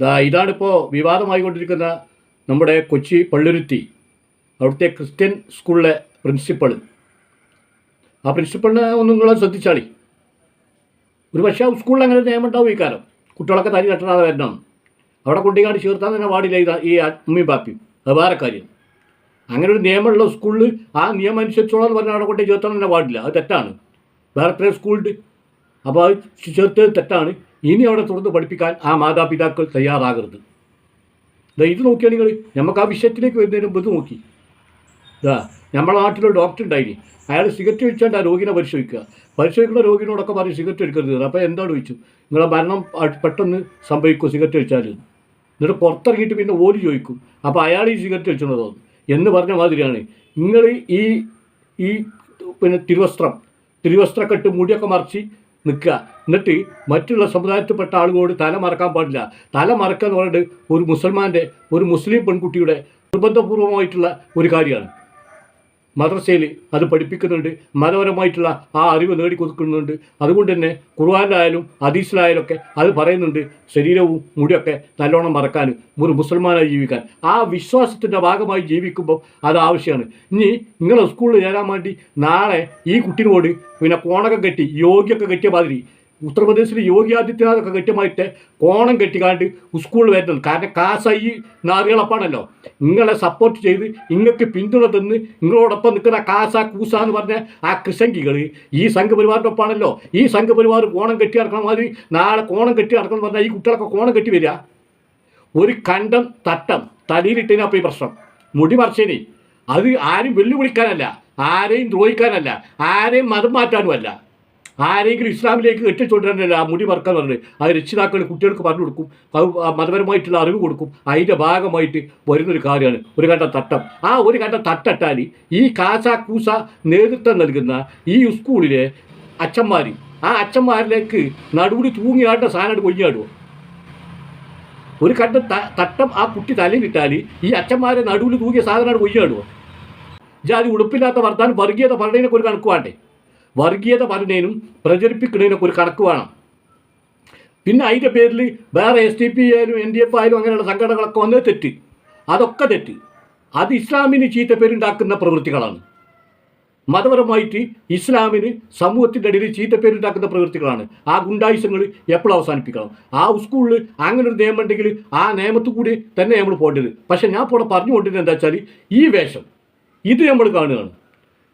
ദാ ഇതാണിപ്പോൾ വിവാദമായിക്കൊണ്ടിരിക്കുന്ന നമ്മുടെ കൊച്ചി പള്ളുരുത്തി അവിടുത്തെ ക്രിസ്ത്യൻ സ്കൂളിലെ പ്രിൻസിപ്പൾ ആ പ്രിൻസിപ്പളിനെ ഒന്ന് നിങ്ങൾ ശ്രദ്ധിച്ചാളി. ഒരു പക്ഷേ ആ സ്കൂളിൽ അങ്ങനെ നിയമം ഉണ്ടാവും ഈ കാലം. കുട്ടികളൊക്കെ തരി കെട്ടണാതെ വരണം. അവിടെ കൊണ്ടിങ്ങാണ്ട് ചേർത്താൻ തന്നെ പാടില്ല ഈ അമ്മയും ബാപ്പിയും. അത് വേറെ കാര്യം. അങ്ങനെ ഒരു നിയമമുള്ള സ്കൂളിൽ ആ നിയമം അനുസരിച്ചുള്ളതെന്ന് പറഞ്ഞാൽ അവിടെ കൊണ്ടേ ചേർത്താൻ തന്നെ പാടില്ല. അത് തെറ്റാണ്. വേറെ എത്രയും സ്കൂളുണ്ട്. അപ്പോൾ അത് ചേർത്തത് തെറ്റാണ്. ഇനി അവിടെ തുടർന്ന് പഠിപ്പിക്കാൻ ആ മാതാപിതാക്കൾ തയ്യാറാകരുത്. ദാ ഇത് നോക്കിയാൽ നിങ്ങൾ? നമുക്ക് ആ വിഷയത്തിലേക്ക് വരുന്നതിന് മുമ്പ് ഇത് നോക്കി. ഇതാ നമ്മുടെ നാട്ടിലൊരു ഡോക്ടർ ഉണ്ടായിരുന്നു അയാൾ സിഗരറ്റ് വലിച്ചാണ്ട് ആ രോഗിനെ പരിശോധിക്കുക. പരിശോധിക്കുന്ന രോഗിനോടൊക്കെ പറയും സിഗരറ്റ് എടുക്കരുത് അപ്പോൾ എന്താണ് ചോദിച്ചു? നിങ്ങളെ മരണം പെട്ടെന്ന് സംഭവിക്കും സിഗരറ്റ് വലിച്ചാൽ എന്നിട്ട് പുറത്തിറങ്ങിയിട്ട് പിന്നെ ഓടി ചോദിക്കും. അപ്പോൾ അയാൾ ഈ സിഗരറ്റ് തോന്നും എന്ന് പറഞ്ഞ മാതിരിയാണ്. നിങ്ങൾ ഈ ഈ പിന്നെ തിരുവസ്ത്രം തിരുവസ്ത്രക്കെട്ട് മുടിയൊക്കെ മറിച്ച് നിൽക്കുക. എന്നിട്ട് മറ്റുള്ള സമുദായത്തിൽപ്പെട്ട ആളുകളോട് തല മറക്കാൻ പാടില്ല. തല മറക്കുക എന്ന് പറഞ്ഞിട്ട് ഒരു മുസൽമാന്റെ ഒരു മുസ്ലിം പെൺകുട്ടിയുടെ നിർബന്ധപൂർവമായിട്ടുള്ള ഒരു കാര്യമാണ്. മദ്രസയിൽ അത് പഠിപ്പിക്കുന്നുണ്ട്. മതപരമായിട്ടുള്ള ആ അറിവ് നേടിക്കൊടുക്കുന്നുണ്ട്. അതുകൊണ്ട് തന്നെ ഖുർആാനിലായാലും ഹദീസിലായാലും ഒക്കെ അത് പറയുന്നുണ്ട്. ശരീരവും മുടിയൊക്കെ നല്ലോണം മറക്കാൻ ഒരു മുസൽമാനായി ജീവിക്കാൻ. ആ വിശ്വാസത്തിന്റെ ഭാഗമായി ജീവിക്കുമ്പോൾ അത് ആവശ്യമാണ്. ഇനി നിങ്ങൾ സ്കൂളിൽ ചേരാൻ വേണ്ടി നാളെ ഈ കുട്ടിനോട് പിന്നെ കോണൊക്കെ കെട്ടി യോഗ്യൊക്കെ കെട്ടിയ മാതിരി ഉത്തർപ്രദേശിൽ യോഗി ആദിത്യനാഥൊക്കെ കൃത്യമായിട്ട് കോണം കെട്ടിക്കാണ്ട് സ്കൂളിൽ വരുന്നത് കാരണം കാസായി നാറുകളപ്പാണല്ലോ നിങ്ങളെ സപ്പോർട്ട് ചെയ്ത് നിങ്ങൾക്ക് പിന്തുണ തന്ന് നിങ്ങളോടൊപ്പം നിൽക്കുന്ന കാസ കൂസ എന്ന് പറഞ്ഞ ആ കൃഷങ്കികൾ ഈ സംഘപരിവാറിന്റെ ഒപ്പാണല്ലോ. ഈ സംഘപരിവാർ കോണം കെട്ടി നടക്കണ മാതിരി നാളെ കോണം കെട്ടി നടക്കണം പറഞ്ഞാൽ ഈ കുട്ടികളൊക്കെ കോണം കെട്ടി വരിക ഒരു കണ്ടം തട്ടം തലയിലിട്ടതിനപ്പോൾ ഈ പ്രശ്നം. മുടി മറിച്ചേനെ. അത് ആരും വെല്ലുവിളിക്കാനല്ല. ആരെയും ദ്രോഹിക്കാനല്ല. ആരെയും മതം മാറ്റാനുമല്ല. ആരെങ്കിലും ഇസ്ലാമിലേക്ക് എത്തിച്ചുകൊണ്ടിരുന്നില്ല ആ മുടി മറക്കാൻ പറഞ്ഞത് അത് രക്ഷിതാക്കൾ കുട്ടികൾക്ക് പറഞ്ഞു കൊടുക്കും. അത് മതപരമായിട്ടുള്ള അറിവ് കൊടുക്കും. അതിന്റെ ഭാഗമായിട്ട് വരുന്നൊരു കാര്യമാണ്. ഒരു കണ്ട തട്ടം. ആ ഒരു കണ്ട തട്ടട്ടാൽ ഈ കാസ കൂസ നേതൃത്വം നൽകുന്ന ഈ സ്കൂളിലെ അച്ഛന്മാർ ആ അച്ഛന്മാരിലേക്ക് നടുപടി തൂങ്ങിയാട്ട സാധനം കൊഞ്ഞാടുമോ ഒരു കണ്ട തട്ടം ആ കുട്ടി തലയിലിട്ടാൽ ഈ അച്ഛന്മാരെ നടുവിൽ തൂങ്ങിയ സാധനമാണ് കൊയ്യാടുമോ ജാതി ഉടുപ്പില്ലാത്ത വർത്താനം വർഗീയത പറഞ്ഞതിനൊക്കെ ഒരു കണക്ക് വേണ്ടേ? വർഗീയത പറഞ്ഞതിനും പ്രചരിപ്പിക്കുന്നതിനൊക്കെ ഒരു കണക്ക് വേണം. പിന്നെ അതിന്റെ പേരിൽ വേറെ എസ് ടി പി ആയാലും എൻ ഡി എഫ് ആയാലും അങ്ങനെയുള്ള സംഘടനകളൊക്കെ വന്നത് തെറ്റ്. അതൊക്കെ തെറ്റ്. അത് ഇസ്ലാമിന് ചീത്ത പേരുണ്ടാക്കുന്ന പ്രവൃത്തികളാണ്. മതപരമായിട്ട് ഇസ്ലാമിന് സമൂഹത്തിന്റെ ഇടയിൽ ചീത്തപ്പേരുണ്ടാക്കുന്ന പ്രവൃത്തികളാണ്. ആ ഗുണ്ടായുസങ്ങൾ എപ്പോഴും അവസാനിപ്പിക്കണം. ആ സ്കൂളിൽ അങ്ങനെ ഒരു നിയമം ഉണ്ടെങ്കിൽ ആ നിയമത്തിൽ കൂടി തന്നെ നമ്മൾ പോകേണ്ടത്. പക്ഷെ ഞാൻ ഇപ്പോൾ പറഞ്ഞു കൊണ്ടിരുന്നത് എന്താ വെച്ചാൽ ഈ വേഷം ഇത് നമ്മൾ കാണുകയാണ്.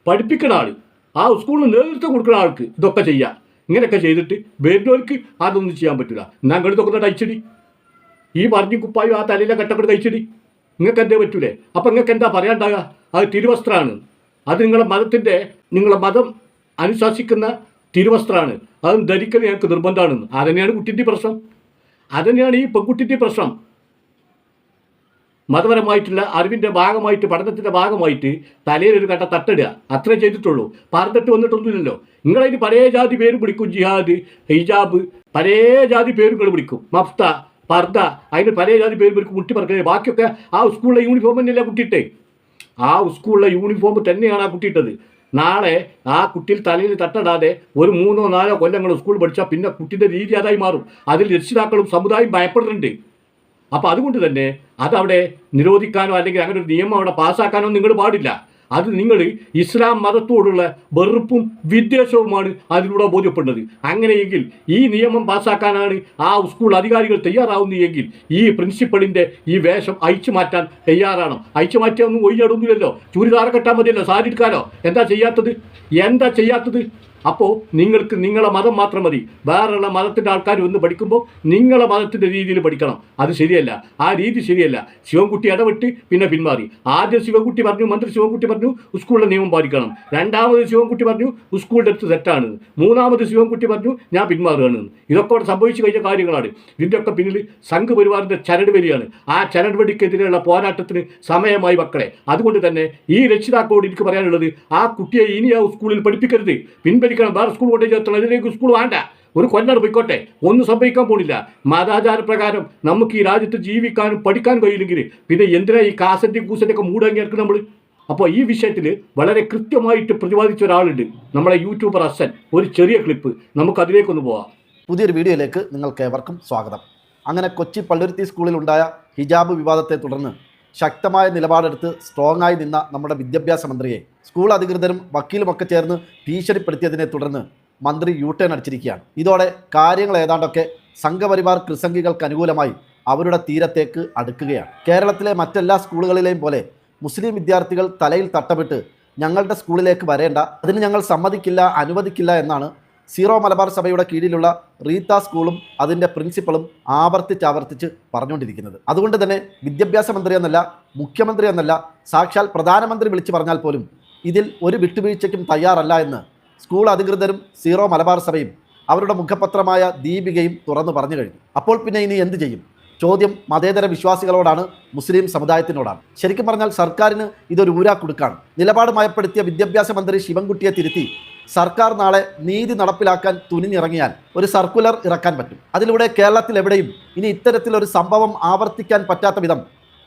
പഠിപ്പിക്കുന്ന ആൾ ആ സ്കൂളിൽ നേതൃത്വം കൊടുക്കുന്ന ആൾക്ക് ഇതൊക്കെ ചെയ്യാം. ഇങ്ങനെയൊക്കെ ചെയ്തിട്ട് വരുന്നവർക്ക് അതൊന്നും ചെയ്യാൻ പറ്റില്ല ഞങ്ങൾ തൊക്കെ കഴിച്ചിടി. ഈ പറഞ്ഞു കുപ്പായും ആ തലയിലെ കെട്ടപ്പെട്ട് കഴിച്ചിടി. നിങ്ങൾക്ക് എന്തേ പറ്റൂലേ? അപ്പം നിങ്ങൾക്ക് എന്താ പറയാണ്ടാകുക അത് തിരുവസ്ത്രമാണ്. അത് നിങ്ങളെ മതത്തിന്റെ നിങ്ങളെ മതം അനുശാസിക്കുന്ന തിരുവസ്ത്രമാണ്. അത് ധരിക്കൽ ഞങ്ങൾക്ക് നിർബന്ധമാണെന്ന്. അതന്നെയാണ് കുട്ടിന്റെ പ്രശ്നം. അതന്നെയാണ് ഈ പെൺകുട്ടിന്റെ പ്രശ്നം. മതപരമായിട്ടുള്ള അറിവിന്റെ ഭാഗമായിട്ട് പഠനത്തിന്റെ ഭാഗമായിട്ട് തലയിൽ ഒരു കട്ട തട്ടിടുക. അത്രേ ചെയ്തിട്ടുള്ളൂ. പറഞ്ഞിട്ട് വന്നിട്ടൊന്നുമില്ലല്ലോ. നിങ്ങളതിന് പഴയ ജാതി പേര് പിടിക്കും. ജിഹാദ് ഹിജാബ് പഴയ ജാതി പേരുകൾ പിടിക്കും. മഫ്ത പർദ അതിന് പഴയ ജാതി പേര് പിടിക്കും മുട്ടി പറക്കുന്നത് ബാക്കിയൊക്കെ ആ സ്കൂളിലെ യൂണിഫോം തന്നെയല്ല കുട്ടിയിട്ടേ ആ സ്കൂളിലെ യൂണിഫോം തന്നെയാണ് ആ കുട്ടിയിട്ടത് നാളെ ആ കുട്ടിയിൽ തലയിൽ തട്ടടാതെ ഒരു മൂന്നോ നാലോ കൊല്ലങ്ങൾ സ്കൂൾ പഠിച്ചാൽ പിന്നെ കുട്ടിയുടെ രീതി അതായി മാറും. അതിൽ രക്ഷിതാക്കളും സമുദായം ഭയപ്പെടുന്നുണ്ട്. അപ്പോൾ അതുകൊണ്ട് തന്നെ അതവിടെ നിരോധിക്കാനോ അല്ലെങ്കിൽ അങ്ങനെ ഒരു നിയമം അവിടെ പാസ്സാക്കാനോ നിങ്ങൾ പാടില്ല. അത് നിങ്ങൾ ഇസ്ലാം മതത്തോടുള്ള വെറുപ്പും വിദ്വേഷവുമാണ് അതിലൂടെ ബോധ്യപ്പെടുന്നത്. അങ്ങനെയെങ്കിൽ ഈ നിയമം പാസ്സാക്കാനാണ് ആ സ്കൂൾ അധികാരികൾ തയ്യാറാവുന്നതെങ്കിൽ ഈ പ്രിൻസിപ്പളിന്റെ ഈ വേഷം അയച്ചു മാറ്റാൻ തയ്യാറാണോ. അയച്ചു മാറ്റിയൊന്നും ഒയ്യാടൊന്നുമില്ലല്ലോ ചുരിദാർ കെട്ടാൻ മതിയല്ലോ സാരി എന്താ ചെയ്യാത്തത്? എന്താ ചെയ്യാത്തത്? അപ്പോൾ നിങ്ങൾക്ക് നിങ്ങളെ മതം മാത്രം മതി. വേറെയുള്ള മതത്തിന്റെ ആൾക്കാർ വന്ന് പഠിക്കുമ്പോൾ നിങ്ങളെ മതത്തിന്റെ രീതിയിൽ പഠിക്കണം. അത് ശരിയല്ല. ആ രീതി ശരിയല്ല. ശിവൻകുട്ടി ഇടപെട്ട് പിന്നെ പിന്മാറി. ആദ്യം ശിവൻകുട്ടി പറഞ്ഞു മന്ത്രി ശിവൻകുട്ടി പറഞ്ഞു സ്കൂളിലെ നിയമം പാലിക്കണം. രണ്ടാമത് ശിവൻകുട്ടി പറഞ്ഞു സ്കൂളിന്റെ അടുത്ത് തെറ്റാണ്. മൂന്നാമത് ശിവൻകുട്ടി പറഞ്ഞു ഞാൻ പിന്മാറുകയാണ്. ഇതൊക്കെ അവിടെ സംഭവിച്ചു കഴിഞ്ഞ കാര്യങ്ങളാണ്. ഇതിന്റെയൊക്കെ പിന്നിൽ സംഘപരിവാറിന്റെ ചരട് ആ ചരട് വടിക്കെതിരെയുള്ള പോരാട്ടത്തിന് സമയമായി മക്കളെ. അതുകൊണ്ട് തന്നെ ഈ രക്ഷിതാക്കളോട് എനിക്ക് പറയാനുള്ളത് ആ കുട്ടിയെ ഇനി ആ സ്കൂളിൽ പഠിപ്പിക്കരുത്. പിൻവലിക്കണം വേറെ സ്കൂൾ കൊണ്ടു ചേർത്തണം ഇതിലേക്ക് സ്കൂൾ വേണ്ട. ഒരു കൊല്ലം പോയിക്കോട്ടെ. ഒന്നും സംഭവിക്കാൻ പോണില്ല. മതാചാര പ്രകാരം നമുക്ക് ഈ രാജ്യത്ത് ജീവിക്കാനും പഠിക്കാനും കഴിയില്ലെങ്കിൽ പിന്നെ എന്തിനാ ഈ കാസറ്റി കൂസറ്റി ഒക്കെ മൂടാങ്ങി ഇറക്കും നമ്മൾ അപ്പോൾ ഈ വിഷയത്തിൽ വളരെ കൃത്യമായിട്ട് പ്രതിപാദിച്ച ഒരാളുണ്ട്. നമ്മളെ യൂട്യൂബർ അസൻ. ഒരു ചെറിയ ക്ലിപ്പ് നമുക്ക് അതിലേക്കൊന്ന് പോവാം. പുതിയൊരു വീഡിയോയിലേക്ക് നിങ്ങൾക്ക് ഏവർക്കും സ്വാഗതം. അങ്ങനെ കൊച്ചി പള്ളുരുത്തി സ്കൂളിൽ ഉണ്ടായ ഹിജാബ് വിവാദത്തെ തുടർന്ന് ശക്തമായ നിലപാടെടുത്ത് സ്ട്രോങ് ആയി നിന്ന നമ്മുടെ വിദ്യാഭ്യാസ മന്ത്രിയെ സ്കൂൾ അധികൃതരും വക്കീലുമൊക്കെ ചേർന്ന് ഭീഷണിപ്പെടുത്തിയതിനെ തുടർന്ന് മന്ത്രി യു ടേൺ അടിച്ചിരിക്കുകയാണ്. ഇതോടെ കാര്യങ്ങൾ ഏതാണ്ടൊക്കെ സംഘപരിവാർ കൃസംഗികൾക്ക് അനുകൂലമായി അവരുടെ തീരത്തേക്ക് അടുക്കുകയാണ്. കേരളത്തിലെ മറ്റെല്ലാ സ്കൂളുകളിലെയും പോലെ മുസ്ലിം വിദ്യാർത്ഥികൾ തലയിൽ തട്ടമിട്ട് ഞങ്ങളുടെ സ്കൂളിലേക്ക് വരേണ്ട അതിന് ഞങ്ങൾ സമ്മതിക്കില്ല അനുവദിക്കില്ല എന്നാണ് സീറോ മലബാർ സഭയുടെ കീഴിലുള്ള റീത്ത സ്കൂളും അതിന്റെ പ്രിൻസിപ്പളും ആവർത്തിച്ച് ആവർത്തിച്ച് പറഞ്ഞുകൊണ്ടിരിക്കുന്നത്. അതുകൊണ്ട് തന്നെ വിദ്യാഭ്യാസ മന്ത്രി എന്നല്ല മുഖ്യമന്ത്രി എന്നല്ല സാക്ഷാൽ പ്രധാനമന്ത്രി വിളിച്ചു പറഞ്ഞാൽ പോലും ഇതിൽ ഒരു വിട്ടുവീഴ്ചയ്ക്കും തയ്യാറല്ല എന്ന് സ്കൂൾ അധികൃതരും സീറോ മലബാർ സഭയും അവരുടെ മുഖപത്രമായ ദീപികയും തുറന്നു പറഞ്ഞു കഴിഞ്ഞു. അപ്പോൾ പിന്നെ ഇനി എന്ത് ചെയ്യും? ചോദ്യം മതേതര വിശ്വാസികളോടാണ് മുസ്ലിം സമുദായത്തിനോടാണ്. ശരിക്കും പറഞ്ഞാൽ സർക്കാരിന് ഇതൊരു ഊരാക്കുടുക്കാണ് നിലപാട് മയപ്പെടുത്തിയ വിദ്യാഭ്യാസ മന്ത്രി ശിവൻകുട്ടിയെ തിരുത്തി സർക്കാർ നാളെ നീതി നടപ്പിലാക്കാൻ തുനിഞ്ഞിറങ്ങിയാൽ ഒരു സർക്കുലർ ഇറക്കാൻ പറ്റും. അതിലൂടെ കേരളത്തിൽ എവിടെയും ഇനി ഇത്തരത്തിലൊരു സംഭവം ആവർത്തിക്കാൻ പറ്റാത്ത വിധം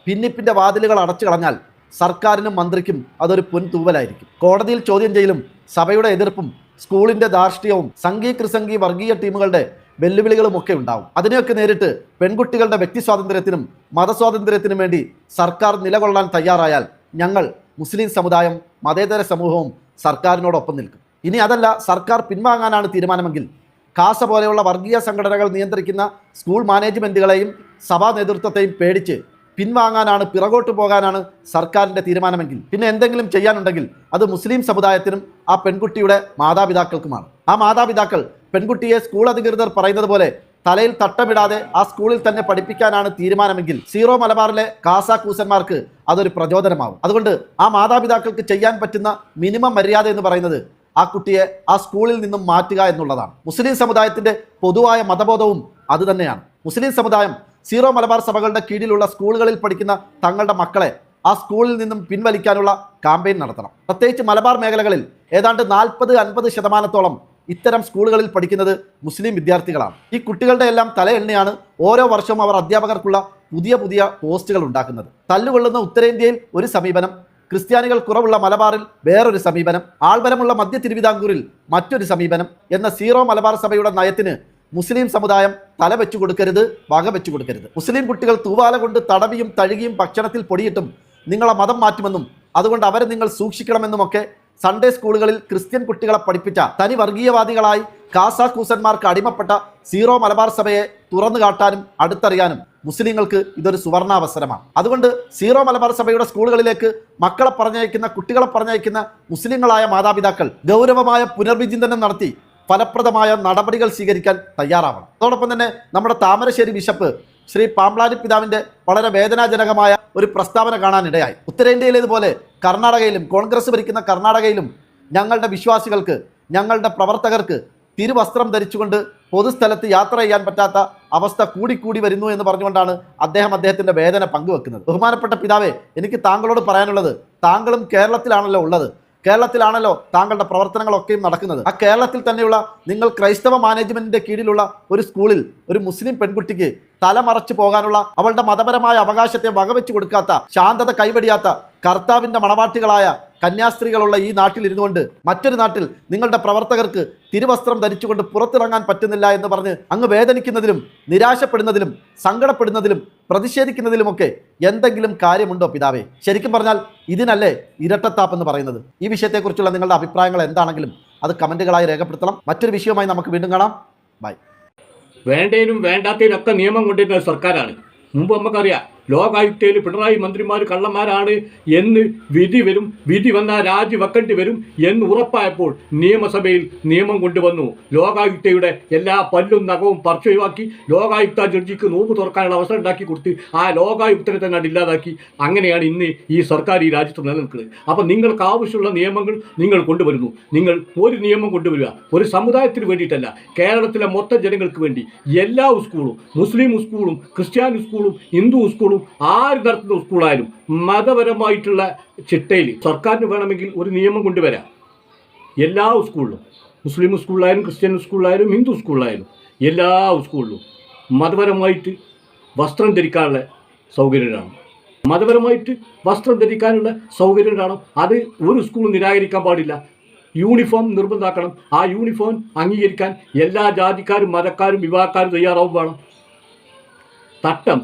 ഭിന്നിപ്പിന്റെ വാതിലുകൾ അടച്ചു കളഞ്ഞാൽ സർക്കാരിനും മന്ത്രിക്കും അതൊരു പൊൻതൂവലായിരിക്കും. കോടതിയിൽ ചോദ്യം ചെയ്യലും സഭയുടെ എതിർപ്പും സ്കൂളിന്റെ ധാർഷ്ട്യവും സംഘീ കൃസംഘി വർഗീയ ടീമുകളുടെ വെല്ലുവിളികളും ഒക്കെ ഉണ്ടാവും. അതിനെയൊക്കെ നേരിട്ട് പെൺകുട്ടികളുടെ വ്യക്തി സ്വാതന്ത്ര്യത്തിനും മതസ്വാതന്ത്ര്യത്തിനും വേണ്ടി സർക്കാർ നിലകൊള്ളാൻ തയ്യാറായാൽ ഞങ്ങൾ മുസ്ലിം സമുദായം മതേതര സമൂഹവും സർക്കാരിനോടൊപ്പം നിൽക്കും. ഇനി അതല്ല സർക്കാർ പിൻവാങ്ങാനാണ് തീരുമാനമെങ്കിൽ കാസ പോലെയുള്ള വർഗീയ സംഘടനകൾ നിയന്ത്രിക്കുന്ന സ്കൂൾ മാനേജ്മെന്റുകളെയും സഭാ നേതൃത്വത്തെയും പേടിച്ച് പിൻവാങ്ങാനാണ് പിറകോട്ട് പോകാനാണ് സർക്കാരിന്റെ തീരുമാനമെങ്കിൽ. പിന്നെ എന്തെങ്കിലും ചെയ്യാനുണ്ടെങ്കിൽ അത് മുസ്ലിം സമുദായത്തിനും ആ പെൺകുട്ടിയുടെ മാതാപിതാക്കൾക്കുമാണ്. ആ മാതാപിതാക്കൾ പെൺകുട്ടിയെ സ്കൂൾ അധികൃതർ പറയുന്നത് പോലെ തലയിൽ തട്ടമിടാതെ ആ സ്കൂളിൽ തന്നെ പഠിപ്പിക്കാനാണ് തീരുമാനമെങ്കിൽ സീറോ മലബാറിലെ കാസാക്കൂസന്മാർക്ക് അതൊരു പ്രചോദനമാവും. അതുകൊണ്ട് ആ മാതാപിതാക്കൾക്ക് ചെയ്യാൻ പറ്റുന്ന മിനിമം മര്യാദ എന്ന് പറയുന്നത് ആ കുട്ടിയെ ആ സ്കൂളിൽ നിന്നും മാറ്റുക എന്നുള്ളതാണ്. മുസ്ലിം സമുദായത്തിന്റെ പൊതുവായ മതബോധവും അതുതന്നെയാണ് മുസ്ലിം സമുദായം സീറോ മലബാർ സഭകളുടെ കീഴിലുള്ള സ്കൂളുകളിൽ പഠിക്കുന്ന തങ്ങളുടെ മക്കളെ ആ സ്കൂളിൽ നിന്നും പിൻവലിക്കാനുള്ള കാമ്പയിൻ നടത്തണം. പ്രത്യേകിച്ച് മലബാർ മേഖലകളിൽ ഏതാണ്ട് നാൽപ്പത് അൻപത് ശതമാനത്തോളം ഇത്തരം സ്കൂളുകളിൽ പഠിക്കുന്നത് മുസ്ലിം വിദ്യാർത്ഥികളാണ്. ഈ കുട്ടികളുടെ എല്ലാം തല എണ്ണയാണ് ഓരോ വർഷവും അവർ അധ്യാപകർക്കുള്ള പുതിയ പുതിയ പോസ്റ്റുകൾ ഉണ്ടാക്കുന്നത്. തല്ലുകൊള്ളുന്ന ഉത്തരേന്ത്യയിൽ ഒരു സമീപനം ക്രിസ്ത്യാനികൾ കുറവുള്ള മലബാറിൽ വേറൊരു സമീപനം ആൾബലമുള്ള മധ്യ തിരുവിതാംകൂറിൽ മറ്റൊരു സമീപനം എന്ന സീറോ മലബാർ സഭയുടെ നയത്തിന് മുസ്ലിം സമുദായം തല വെച്ചു കൊടുക്കരുത് വക വെച്ചു കൊടുക്കരുത്. മുസ്ലിം കുട്ടികൾ തൂവാല കൊണ്ട് തടവിയും തഴുകിയും ഭക്ഷണത്തിൽ പൊടിയിട്ടും നിങ്ങളെ മതം മാറ്റുമെന്നും അതുകൊണ്ട് അവരെ നിങ്ങൾ സൂക്ഷിക്കണമെന്നുമൊക്കെ സൺഡേ സ്കൂളുകളിൽ ക്രിസ്ത്യൻ കുട്ടികളെ പഠിപ്പിച്ച തനി വർഗീയവാദികളായി കാസ കൂസന്മാർക്ക് അടിമപ്പെട്ട സീറോ മലബാർ സഭയെ തുറന്നു കാട്ടാനും അടുത്തറിയാനും മുസ്ലിങ്ങൾക്ക് ഇതൊരു സുവർണാവസരമാണ്. അതുകൊണ്ട് സീറോ മലബാർ സഭയുടെ സ്കൂളുകളിലേക്ക് മക്കളെ പറഞ്ഞയക്കുന്ന കുട്ടികളെ പറഞ്ഞയക്കുന്ന മുസ്ലിങ്ങളായ മാതാപിതാക്കൾ ഗൗരവമായ പുനർവിചിന്തനം നടത്തി ഫലപ്രദമായ നടപടികൾ സ്വീകരിക്കാൻ തയ്യാറാവണം. അതോടൊപ്പം തന്നെ നമ്മുടെ താമരശ്ശേരി ബിഷപ്പ് ശ്രീ പാമ്പ്ലാനി പിതാവിന്റെ വളരെ വേദനാജനകമായ ഒരു പ്രസ്താവന കാണാനിടയായി. ഉത്തരേന്ത്യയിലേതുപോലെ കർണാടകയിലും കോൺഗ്രസ് ഭരിക്കുന്ന കർണാടകയിലും ഞങ്ങളുടെ വിശ്വാസികൾക്ക് ഞങ്ങളുടെ പ്രവർത്തകർക്ക് തിരുവസ്ത്രം ധരിച്ചുകൊണ്ട് പൊതുസ്ഥലത്ത് യാത്ര ചെയ്യാൻ പറ്റാത്ത അവസ്ഥ കൂടിക്കൂടി വരുന്നു എന്ന് പറഞ്ഞുകൊണ്ടാണ് അദ്ദേഹം അദ്ദേഹത്തിന്റെ വേദന പങ്കുവെക്കുന്നത്. ബഹുമാനപ്പെട്ട പിതാവേ എനിക്ക് താങ്കളോട് പറയാനുള്ളത് താങ്കളും കേരളത്തിലാണല്ലോ ഉള്ളത്. കേരളത്തിലാണല്ലോ താങ്കളുടെ പ്രവർത്തനങ്ങളൊക്കെയും നടക്കുന്നത്. ആ കേരളത്തിൽ തന്നെയുള്ള നിങ്ങൾ ക്രൈസ്തവ മാനേജ്മെന്റിന്റെ കീഴിലുള്ള ഒരു സ്കൂളിൽ ഒരു മുസ്ലിം പെൺകുട്ടിക്ക് തലമറച്ചു പോകാനുള്ള അവളുടെ മതപരമായ അവകാശത്തെ വകവെച്ചു കൊടുക്കാത്ത ശാന്തത കൈവടിയാത്ത കർത്താവിന്റെ മണവാട്ടികളായ കന്യാസ്ത്രീകളുള്ള ഈ നാട്ടിൽ ഇരുന്നുകൊണ്ട് മറ്റൊരു നാട്ടിൽ നിങ്ങളുടെ പ്രവർത്തകർക്ക് തിരുവസ്ത്രം ധരിച്ചുകൊണ്ട് പുറത്തിറങ്ങാൻ പറ്റുന്നില്ല എന്ന് പറഞ്ഞ് അങ്ങ് വേദനിക്കുന്നതിലും നിരാശപ്പെടുന്നതിലും സങ്കടപ്പെടുന്നതിലും പ്രതിഷേധിക്കുന്നതിലുമൊക്കെ എന്തെങ്കിലും കാര്യമുണ്ടോ പിതാവേ? ശരിക്കും പറഞ്ഞാൽ ഇതിനല്ലേ ഇരട്ടത്താപ്പ് എന്ന് പറയുന്നത്. ഈ വിഷയത്തെക്കുറിച്ചുള്ള നിങ്ങളുടെ അഭിപ്രായങ്ങൾ എന്താണെങ്കിലും അത് കമന്റുകളായി രേഖപ്പെടുത്തണം. മറ്റൊരു വിഷയവുമായി നമുക്ക് വീണ്ടും കാണാം. ബൈ. വേണ്ടതിനും വേണ്ടാത്തതിനും ഒക്കെ നിയമം കൊണ്ടിരുന്ന സർക്കാരാണ്. മുമ്പ് നമുക്കറിയാം ലോകായുക്തയിൽ പിണറായി മന്ത്രിമാർ കള്ളന്മാരാണ് എന്ന് വിധി വരും വിധി വന്നാൽ രാജി വെക്കേണ്ടി വരും എന്ന് ഉറപ്പായപ്പോൾ നിയമസഭയിൽ നിയമം കൊണ്ടുവന്നു. ലോകായുക്തയുടെ എല്ലാ പല്ലും നഖവും പറിച്ചൊഴിവാക്കി ലോകായുക്ത ജഡ്ജിക്ക് നോമ്പ് തുറക്കാനുള്ള അവസരം ഉണ്ടാക്കി കൊടുത്ത് ആ ലോകായുക്തനെ തന്നെ ഇല്ലാതാക്കി. അങ്ങനെയാണ് ഇന്ന് ഈ സർക്കാർ ഈ രാജ്യത്ത് നിലനിൽക്കുന്നത്. അപ്പം നിങ്ങൾക്ക് ആവശ്യമുള്ള നിയമങ്ങൾ നിങ്ങൾ കൊണ്ടുവരുന്നു. നിങ്ങൾ ഒരു നിയമം കൊണ്ടുവരിക. ഒരു സമുദായത്തിന് വേണ്ടിയിട്ടല്ല കേരളത്തിലെ മൊത്തം ജനങ്ങൾക്ക് വേണ്ടി. എല്ലാ സ്കൂളും മുസ്ലിം സ്കൂളും ക്രിസ്ത്യാനി സ്കൂളും ഹിന്ദു സ്കൂളും ആര് നടത്തുന്ന സ്കൂളായാലും മതപരമായിട്ടുള്ള ചിട്ടയിൽ സർക്കാരിന് വേണമെങ്കിൽ ഒരു നിയമം കൊണ്ടുവരാം. എല്ലാ സ്കൂളിലും മുസ്ലിം സ്കൂളിലായാലും ക്രിസ്ത്യൻ സ്കൂളിലായാലും ഹിന്ദു സ്കൂളിലായാലും എല്ലാ സ്കൂളിലും മതപരമായിട്ട് വസ്ത്രം ധരിക്കാനുള്ള സൗകര്യമാണ് മതപരമായിട്ട് വസ്ത്രം ധരിക്കാനുള്ള സൗകര്യം അത് ഒരു സ്കൂളും നിരാകരിക്കാൻ പാടില്ല. യൂണിഫോം നിർബന്ധമാക്കണം ആ യൂണിഫോം അംഗീകരിക്കാൻ എല്ലാ ജാതിക്കാരും മതക്കാരും വിവാഹക്കാരും തയ്യാറാവും വേണം തട്ടം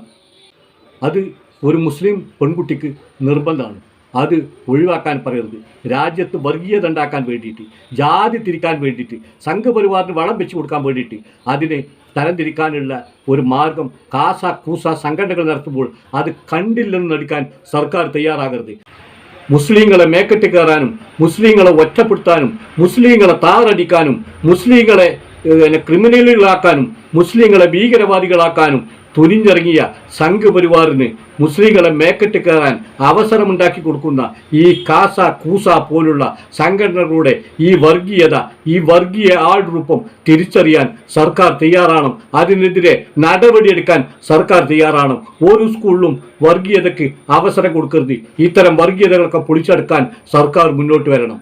അത് ഒരു മുസ്ലിം പെൺകുട്ടിക്ക് നിർബന്ധമാണ്. അത് ഒഴിവാക്കാൻ പറയരുത്. രാജ്യത്ത് വർഗീയത ഉണ്ടാക്കാൻ വേണ്ടിയിട്ട് ജാതി തിരിക്കാൻ വേണ്ടിയിട്ട് സംഘപരിവാറിന് വളം വെച്ച് കൊടുക്കാൻ വേണ്ടിയിട്ട് അതിനെ തരംതിരിക്കാനുള്ള ഒരു മാർഗം കാസ കൂസ സംഘടനകൾ നടത്തുമ്പോൾ അത് കണ്ടില്ലെന്ന് നടിക്കാൻ സർക്കാർ തയ്യാറാകരുത്. മുസ്ലിങ്ങളെ മേക്കെട്ട് കയറാനും മുസ്ലിങ്ങളെ ഒറ്റപ്പെടുത്താനും മുസ്ലിങ്ങളെ താറടിക്കാനും മുസ്ലിങ്ങളെ ക്രിമിനലുകളാക്കാനും മുസ്ലിങ്ങളെ ഭീകരവാദികളാക്കാനും തുനിഞ്ഞിറങ്ങിയ സംഘപരിവാറിന് മുസ്ലിങ്ങളെ മേക്കെട്ട് കയറാൻ അവസരമുണ്ടാക്കി കൊടുക്കുന്ന ഈ കാസ കൂസ പോലുള്ള സംഘടനകളുടെ ഈ വർഗീയത ഈ വർഗീയ ആൾരൂപം തിരിച്ചറിയാൻ സർക്കാർ തയ്യാറാണ്. അതിനെതിരെ നടപടിയെടുക്കാൻ സർക്കാർ തയ്യാറാണ്. ഓരോ സ്കൂളിലും വർഗീയതയ്ക്ക് അവസരം കൊടുക്കരുത്. ഇത്തരം വർഗീയതകളൊക്കെ പൊളിച്ചെടുക്കാൻ സർക്കാർ മുന്നോട്ട് വരണം.